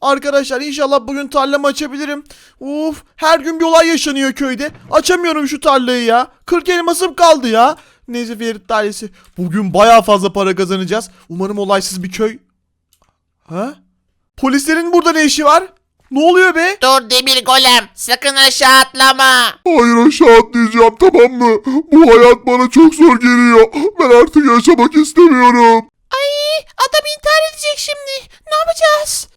Arkadaşlar inşallah bugün tarlamı açabilirim. Uf her gün bir olay yaşanıyor köyde. Açamıyorum şu tarlayı ya. 40 elmasım kaldı ya. Neyse Ferit ailesi. Bugün baya fazla para kazanacağız. Umarım olaysız bir köy. Ha? Polislerin burada ne işi var? Ne oluyor be? Dur demir golem sakın aşağı atlama. Hayır aşağı atlayacağım tamam mı? Bu hayat bana çok zor geliyor. Ben artık yaşamak istemiyorum. Ay adam intihar edecek şimdi. Ne yapacağız?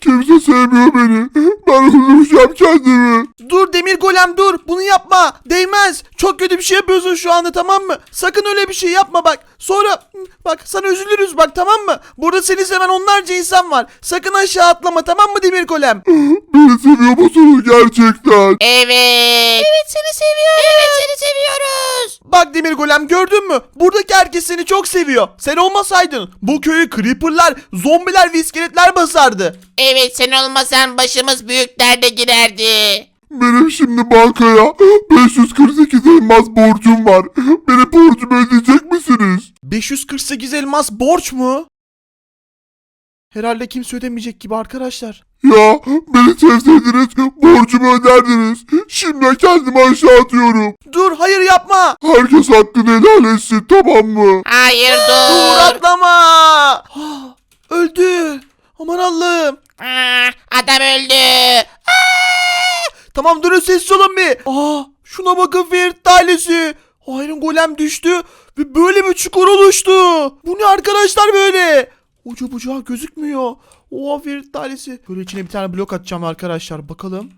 Kimse sevmiyor beni. Ben öldüreceğim kendimi. Dur demir golem dur. Bunu yapma. Değmez. Çok kötü bir şey yapıyorsun şu anda tamam mı? Sakın öyle bir şey yapma bak. Sonra bak sana üzülürüz bak tamam mı? Burada seni seven onlarca insan var. Sakın aşağı atlama tamam mı demir golem? Beni seviyor musunuz gerçekten? Evet. Evet seni seviyoruz. Evet seni seviyoruz. Bak demir golem gördün mü? Buradaki herkes seni çok seviyor. Sen olmasaydın bu köyü creeperlar, zombiler ve iskeletler basardı. Evet sen olmasan başımız büyük derde girerdi. Benim şimdi bankaya 548 elmas borcum var. Benim borcumu ödeyecek misiniz? 548 elmas borç mu? Herhalde kimse ödemeyecek gibi arkadaşlar. Ya beni sevseydiniz borcumu öderdiniz. Şimdi kendimi aşağı atıyorum. Dur hayır yapma. Herkes hakkını helal etsin tamam mı? Hayır Dur dur. atlama. Öldü. Aman Allah'ım. Aa, adam öldü. Tamam durun sessiz olun bir. Aa, şuna bakın Ferit ailesi. Iron Golem düştü ve böyle bir çukur oluştu. Bu ne arkadaşlar böyle? Ucu bucağı gözükmüyor. Oha Ferit ailesi. Böyle içine bir tane blok atacağım arkadaşlar. Bakalım.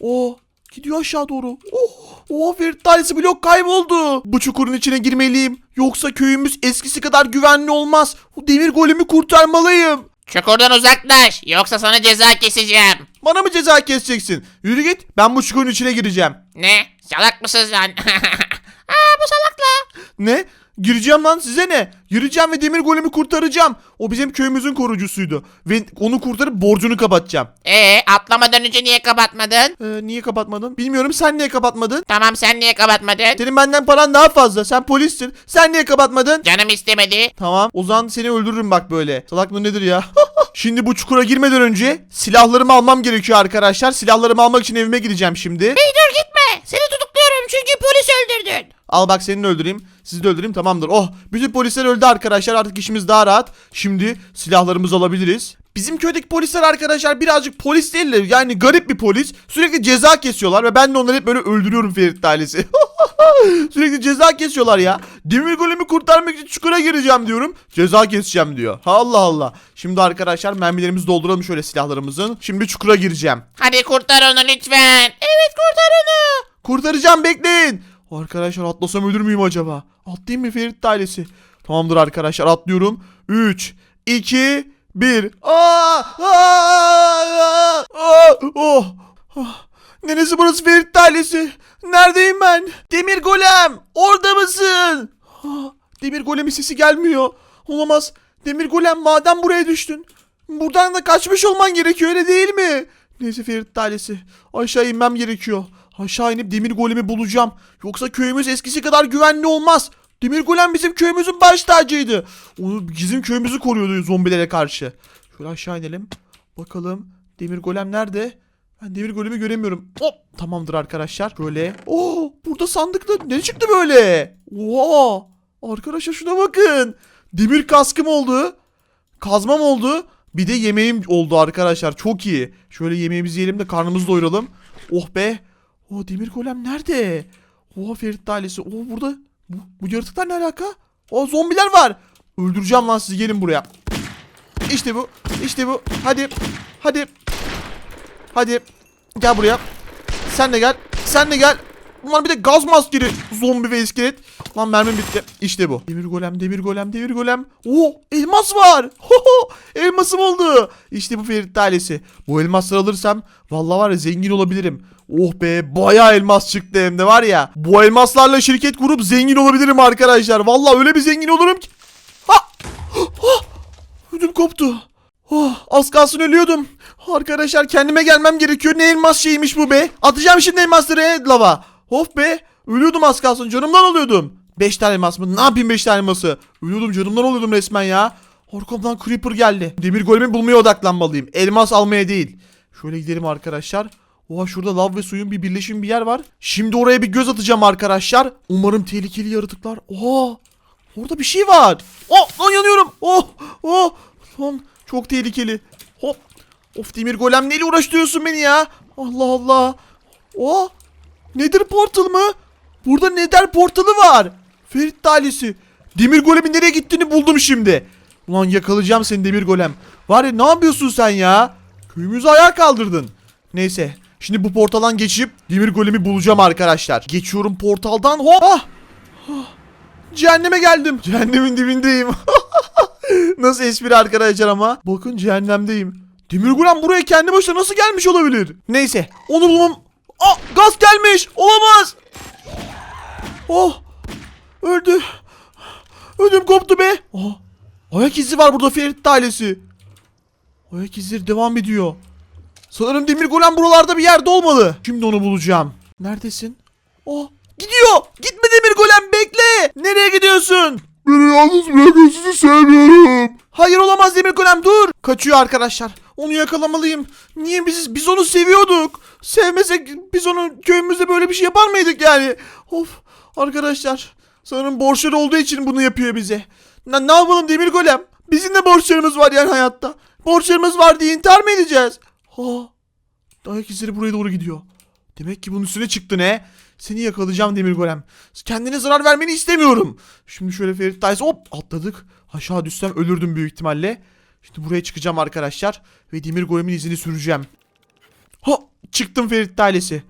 O gidiyor aşağı doğru. Oh, oha Ferit ailesi blok kayboldu. Bu çukurun içine girmeliyim. Yoksa köyümüz eskisi kadar güvenli olmaz. O demir golemi kurtarmalıyım. Çukurdan uzaklaş yoksa sana ceza keseceğim. Bana mı ceza keseceksin? Yürü git. Ben bu çukurun içine gireceğim. Ne? Salak mısın sen? Aa bu salakla. Ne? Gireceğim lan size ne? Gireceğim ve demir golemi kurtaracağım. O bizim köyümüzün korucusuydu. Ve onu kurtarıp borcunu kapatacağım. Ee atlamadan önce niye kapatmadın? Ee, niye kapatmadın? Bilmiyorum sen niye kapatmadın? Tamam sen niye kapatmadın? Senin benden paran daha fazla. Sen polissin. Sen niye kapatmadın? Canım istemedi. Tamam. O zaman seni öldürürüm bak böyle. Salak mı nedir ya? şimdi bu çukura girmeden önce silahlarımı almam gerekiyor arkadaşlar. Silahlarımı almak için evime gideceğim şimdi. Hey dur gitme. Seni tutukluyorum çünkü polis öldürdün. Al bak seni de öldüreyim. Sizi de öldüreyim tamamdır. Oh bütün polisler öldü arkadaşlar artık işimiz daha rahat. Şimdi silahlarımızı alabiliriz. Bizim köydeki polisler arkadaşlar birazcık polis değiller. Yani garip bir polis. Sürekli ceza kesiyorlar ve ben de onları hep böyle öldürüyorum Ferit ailesi. Sürekli ceza kesiyorlar ya. Demir golemi kurtarmak için çukura gireceğim diyorum. Ceza keseceğim diyor. Allah Allah. Şimdi arkadaşlar mermilerimizi dolduralım şöyle silahlarımızın. Şimdi çukura gireceğim. Hadi kurtar onu lütfen. Evet kurtar onu. Kurtaracağım bekleyin. Arkadaşlar atlasam ölür müyüm acaba? Atlayayım mı Ferit ailesi? Tamamdır arkadaşlar atlıyorum. 3, 2, 1. Aa! Aa! Aa! Oh! Ah! Neresi burası Ferit ailesi? Neredeyim ben? Demir golem! Orada mısın? Ah, Demir golemin sesi gelmiyor. Olamaz. Demir golem madem buraya düştün. Buradan da kaçmış olman gerekiyor öyle değil mi? Neyse Ferit ailesi. Aşağı inmem gerekiyor. Aşağı inip demir golemi bulacağım. Yoksa köyümüz eskisi kadar güvenli olmaz. Demir golem bizim köyümüzün baş tacıydı. Onu bizim köyümüzü koruyordu zombilere karşı. Şöyle aşağı inelim. Bakalım demir golem nerede? Ben demir golemi göremiyorum. Hop tamamdır arkadaşlar. Böyle. Oo burada sandıkta ne çıktı böyle? Oha. Arkadaşlar şuna bakın. Demir kaskım oldu. Kazmam oldu. Bir de yemeğim oldu arkadaşlar. Çok iyi. Şöyle yemeğimizi yiyelim de karnımızı doyuralım. Oh be. O demir golem nerede? Oha Ferit ailesi. Oh burada. Bu, bu yaratıklar ne alaka? O zombiler var. Öldüreceğim lan sizi gelin buraya. İşte bu. İşte bu. Hadi. Hadi. Hadi. Gel buraya. Sen de gel. Sen de gel. Bunlar bir de gaz maskeli zombi ve iskelet. Lan mermim bitti. İşte bu. Demir golem, demir golem, demir golem. Oo, elmas var. Ho elmasım oldu. İşte bu Ferit ailesi. Bu elmasları alırsam vallahi var ya zengin olabilirim. Oh be bayağı elmas çıktı hem de var ya. Bu elmaslarla şirket kurup zengin olabilirim arkadaşlar. Vallahi öyle bir zengin olurum ki. Ha! Ha! Ödüm koptu. Oh, az kalsın ölüyordum. Arkadaşlar kendime gelmem gerekiyor. Ne elmas şeymiş bu be. Atacağım şimdi elmasları lava. Of be. Ölüyordum az kalsın. Canımdan oluyordum. 5 tane elmas mı? Ne yapayım 5 tane elması? Ölüyordum canımdan oluyordum resmen ya. Arkamdan Creeper geldi. Demir golemi bulmaya odaklanmalıyım. Elmas almaya değil. Şöyle gidelim arkadaşlar. Oha şurada lav ve suyun bir birleşim bir yer var. Şimdi oraya bir göz atacağım arkadaşlar. Umarım tehlikeli yaratıklar. Oha! Orada bir şey var. Oh! Lan yanıyorum. Oh! Oh! Lan çok tehlikeli. Hop! Of demir golem neyle uğraştırıyorsun beni ya? Allah Allah. Oh! Nedir portal mı? Burada Nether portalı var. Ferit talisi. Demir golemin nereye gittiğini buldum şimdi. Ulan yakalayacağım seni demir golem. Var ya ne yapıyorsun sen ya? Köyümüzü ayağa kaldırdın. Neyse. Şimdi bu portaldan geçip demir golemi bulacağım arkadaşlar. Geçiyorum portaldan. Hop. Ah! Ah! Cehenneme geldim. Cehennemin dibindeyim. nasıl espri arkadaşlar ama. Bakın cehennemdeyim. Demir golem buraya kendi başına nasıl gelmiş olabilir? Neyse. Onu bulmam. Aa, gaz gelmiş. Olamaz. Oh. Öldü. Ödüm koptu be. Aa, ayak izi var burada Ferit ailesi. Ayak izleri devam ediyor. Sanırım demir golem buralarda bir yerde olmalı. Şimdi onu bulacağım. Neredesin? Oh gidiyor. Gitme demir golem bekle. Nereye gidiyorsun? Beni yalnız bırakın sizi sevmiyorum. Hayır olamaz demir golem dur. Kaçıyor arkadaşlar. Onu yakalamalıyım. Niye biz biz onu seviyorduk? Sevmesek biz onu köyümüzde böyle bir şey yapar mıydık yani? Of arkadaşlar. Sanırım borçları olduğu için bunu yapıyor bize. Ne, ne yapalım demir golem? Bizim de borçlarımız var yani hayatta. Borçlarımız var diye intihar mı edeceğiz? Ha. Dayak izleri buraya doğru gidiyor. Demek ki bunun üstüne çıktı ne? Seni yakalayacağım demir golem. Kendine zarar vermeni istemiyorum. Şimdi şöyle Ferit Dice hop atladık. Aşağı düşsem ölürdüm büyük ihtimalle. Şimdi buraya çıkacağım arkadaşlar. Ve demir golemin izini süreceğim. Ha çıktım Ferit ailesi.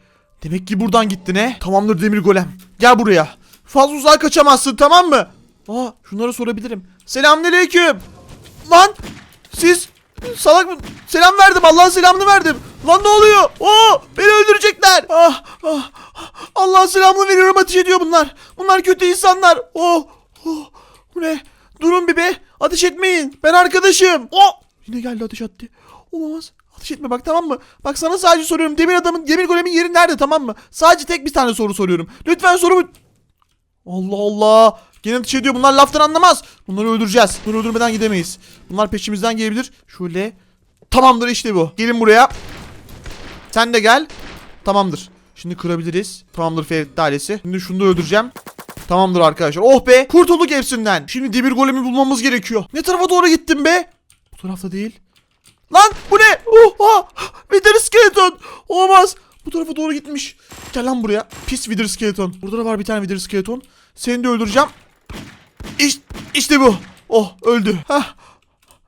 Demek ki buradan gitti ne? Tamamdır demir golem. Gel buraya. Fazla uzağa kaçamazsın tamam mı? Aa şunları sorabilirim. Selamünaleyküm. Lan siz salak mı? Selam verdim Allah'ın selamını verdim. Lan ne oluyor? Oo beni öldürecekler. Ah, ah, Allah'ın selamını veriyorum ateş ediyor bunlar. Bunlar kötü insanlar. Oh, oh bu ne? Durun bir be. Ateş etmeyin. Ben arkadaşım. Oh yine geldi ateş attı. Olamaz. Ateş etme bak tamam mı? Bak sana sadece soruyorum. Demir adamın, demir golemin yeri nerede tamam mı? Sadece tek bir tane soru soruyorum. Lütfen sorumu... Allah Allah. Gene ateş ediyor. Bunlar laftan anlamaz. Bunları öldüreceğiz. Bunları öldürmeden gidemeyiz. Bunlar peşimizden gelebilir. Şöyle. Tamamdır işte bu. Gelin buraya. Sen de gel. Tamamdır. Şimdi kırabiliriz. Tamamdır Ferit ailesi. Şimdi şunu da öldüreceğim. Tamamdır arkadaşlar. Oh be. Kurtulduk hepsinden. Şimdi demir golemi bulmamız gerekiyor. Ne tarafa doğru gittin be? Bu tarafta değil. Lan bu ne? Oh, oh. Wither skeleton. Olamaz. Bu tarafa doğru gitmiş. Gel lan buraya. Pis Wither skeleton. Burada da var bir tane Wither skeleton. Seni de öldüreceğim. İşte, işte bu. Oh öldü. Heh.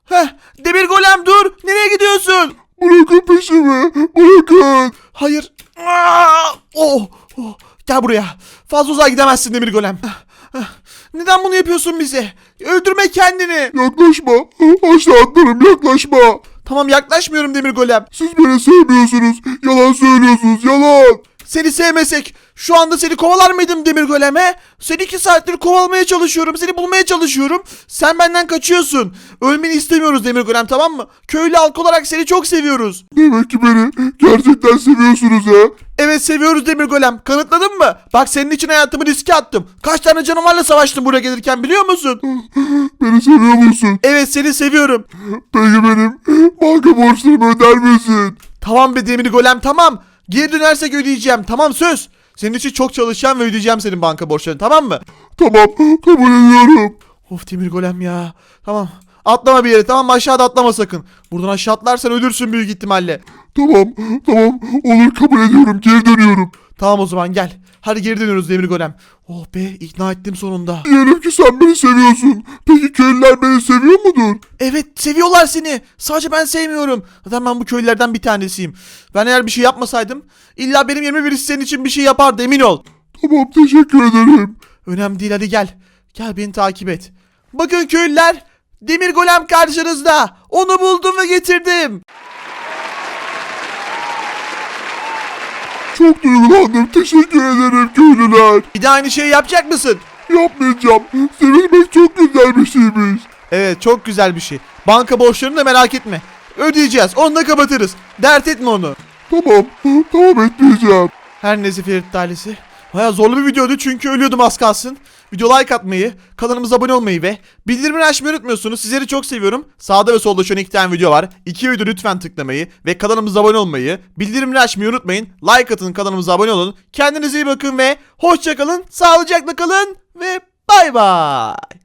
Heh. Demir golem dur. Nereye gidiyorsun? Bırakın peşimi. Bırakın. Hayır. Aa! Oh, oh. Gel buraya. Fazla uzağa gidemezsin Demir Golem. Neden bunu yapıyorsun bize? Öldürme kendini. Yaklaşma. Aşağı atlarım yaklaşma. Tamam yaklaşmıyorum Demir Golem. Siz beni sevmiyorsunuz. Yalan söylüyorsunuz yalan. Seni sevmesek şu anda seni kovalar mıydım Demir Golem'e? Seni iki saattir kovalamaya çalışıyorum. Seni bulmaya çalışıyorum. Sen benden kaçıyorsun. Ölmeni istemiyoruz Demir Golem tamam mı? Köylü halk olarak seni çok seviyoruz. Demek ki beni gerçekten seviyorsunuz ha. Evet seviyoruz Demir Golem. Kanıtladın mı? Bak senin için hayatımı riske attım. Kaç tane canavarla savaştım buraya gelirken biliyor musun? Beni seviyor musun? Evet seni seviyorum. Peki benim banka borçlarımı öder misin? Tamam be Demir Golem tamam. Geri dönersek ödeyeceğim. Tamam söz. Senin için çok çalışacağım ve ödeyeceğim senin banka borçlarını tamam mı? Tamam kabul ediyorum. Of Demir Golem ya. Tamam. Atlama bir yere tamam mı? Aşağıda atlama sakın. Buradan aşağı atlarsan ölürsün büyük ihtimalle. Tamam tamam olur kabul ediyorum geri dönüyorum. Tamam o zaman gel. Hadi geri dönüyoruz Demir Golem. Oh be ikna ettim sonunda. Diyelim ki sen beni seviyorsun. Peki köylüler beni seviyor mudur? Evet seviyorlar seni. Sadece ben sevmiyorum. Zaten ben bu köylülerden bir tanesiyim. Ben eğer bir şey yapmasaydım illa benim yerime birisi senin için bir şey yapardı emin ol. Tamam teşekkür ederim. Önemli değil hadi gel. Gel beni takip et. Bakın köylüler. Demir golem karşınızda. Onu buldum ve getirdim. Çok duygulandım. Teşekkür ederim köylüler. Bir de aynı şeyi yapacak mısın? Yapmayacağım. Sevilmek çok güzel bir şeymiş. Evet çok güzel bir şey. Banka borçlarını da merak etme. Ödeyeceğiz. Onu da kapatırız. Dert etme onu. Tamam. Tamam etmeyeceğim. Her neyse Ferit ailesi. Baya zorlu bir videoydu çünkü ölüyordum az kalsın. video like atmayı, kanalımıza abone olmayı ve bildirimleri açmayı unutmuyorsunuz. Sizleri çok seviyorum. Sağda ve solda şu an iki tane video var. İki video lütfen tıklamayı ve kanalımıza abone olmayı, bildirimleri açmayı unutmayın. Like atın, kanalımıza abone olun. Kendinize iyi bakın ve hoşça kalın, sağlıcakla kalın ve bay bay.